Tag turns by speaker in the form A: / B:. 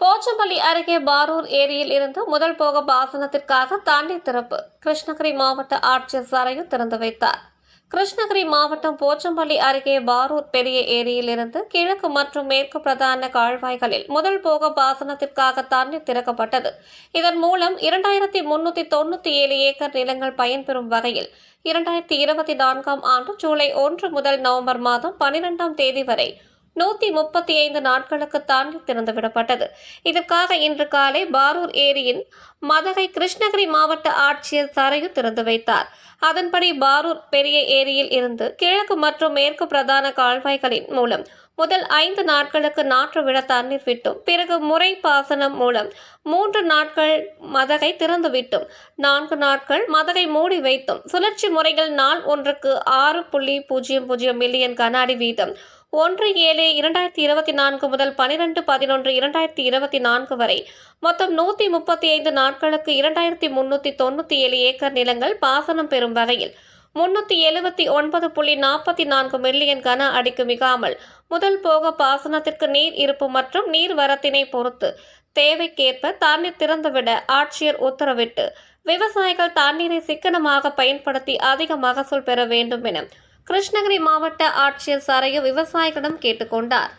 A: போச்சம்பள்ளி அருகே பாரூர் ஏரியில் இருந்து முதல் போக பாசனத்திற்காக தாண்டி திறப்பு. கிருஷ்ணகிரி மாவட்ட ஆட்சியர் சரையு திறந்து வைத்தார். கிருஷ்ணகிரி மாவட்டம் போச்சம்பள்ளி அருகே பாரூர் பெரிய ஏரியில் இருந்து கிழக்கு மற்றும் மேற்கு பிரதான கால்வாய்களில் முதல் போக பாசனத்திற்காக தண்ணீர் திறக்கப்பட்டது. இதன் மூலம் இரண்டாயிரத்தி முன்னூத்தி தொண்ணூத்தி ஏழு ஏக்கர் நிலங்கள் பயன்பெறும் வகையில் இரண்டாயிரத்தி இருபத்தி நான்காம் ஆண்டு ஜூலை ஒன்று முதல் நவம்பர் மாதம் பனிரெண்டாம் தேதி வரை நூத்தி முப்பத்தி ஐந்து நாட்களுக்கு தாண்டி திறந்துவிடப்பட்டது. இதற்காக இன்று காலை பாரூர் ஏரியின் மதகை கிருஷ்ணகிரி மாவட்ட ஆட்சியர் சரையு திறந்து வைத்தார். அதன்படி பாரூர் பெரிய ஏரியில் இருந்து கிழக்கு மற்றும் மேற்கு பிரதான கால்வாய்களின் மூலம் முதல் ஐந்து நாட்களுக்கு நாற்று விட தண்ணீர் விட்டும் பிறகு முறை பாசனம் மூலம் மூன்று நாட்கள் மதகை திறந்து விட்டும் நான்கு நாட்கள் மதகை மூடி வைத்தும் சுழற்சி முறைகள் நாள் ஒன்றுக்கு ஆறு புள்ளி பூஜ்ஜியம் பூஜ்ஜியம் மில்லியன் கன அடி வீதம் ஒன்று ஏழு இரண்டாயிரத்தி இருபத்தி நான்கு முதல் பனிரெண்டு பதினொன்று இரண்டாயிரத்தி இருபத்தி நான்கு வரை மொத்தம் நூற்றி முப்பத்தி ஐந்து நாட்களுக்கு இரண்டாயிரத்தி முன்னூற்றி தொண்ணூற்றி ஏழு ஏக்கர் நிலங்கள் பாசனம் பெறும் வகையில் முன்னூற்றி எழுபத்தி ஒன்பது புள்ளி நாற்பத்தி நான்கு மில்லியன் கன அடிக்கு மிகாமல் முதல் போக பாசனத்திற்கு நீர் இருப்பு மற்றும் நீர் வரத்தினை பொறுத்து தேவைக்கேற்ப தண்ணீர் திறந்துவிட ஆட்சியர் உத்தரவிட்டு விவசாயிகள் தண்ணீரை சிக்கனமாக பயன்படுத்தி அதிக மகசூல் பெற வேண்டும் என கிருஷ்ணகிரி மாவட்ட ஆட்சியர் சாரையும் விவசாயிகளிடம் கேட்டுக்கொண்டார்.